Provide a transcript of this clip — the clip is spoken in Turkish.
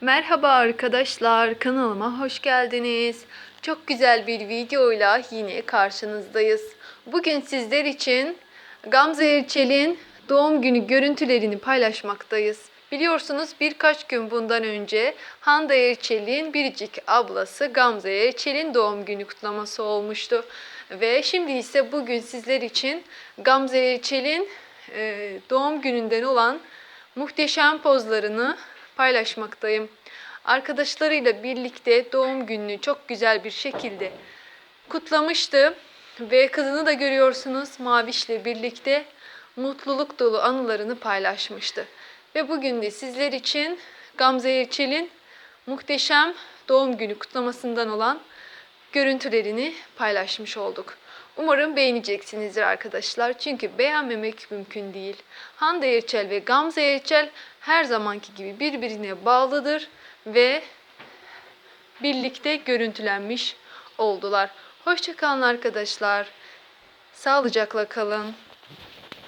Merhaba arkadaşlar, kanalıma hoş geldiniz. Çok güzel bir videoyla yine karşınızdayız. Bugün sizler için Gamze Erçel'in doğum günü görüntülerini paylaşmaktayız. Biliyorsunuz birkaç gün bundan önce Hande Erçel'in biricik ablası Gamze Erçel'in doğum günü kutlaması olmuştu. Ve şimdi ise bugün sizler için Gamze Erçel'in e, doğum gününden olan muhteşem pozlarını paylaşmaktayım. Arkadaşlarıyla birlikte doğum gününü çok güzel bir şekilde kutlamıştı ve kızını da görüyorsunuz Maviş'le birlikte mutluluk dolu anılarını paylaşmıştı. Ve bugün de sizler için Gamze Erçel'in muhteşem doğum günü kutlamasından olan görüntülerini paylaşmış olduk. Umarım beğeneceksinizdir arkadaşlar. Çünkü beğenmemek mümkün değil. Hande Erçel ve Gamze Erçel her zamanki gibi birbirine bağlıdır ve birlikte görüntülenmiş oldular. Hoşçakalın arkadaşlar. Sağlıcakla kalın.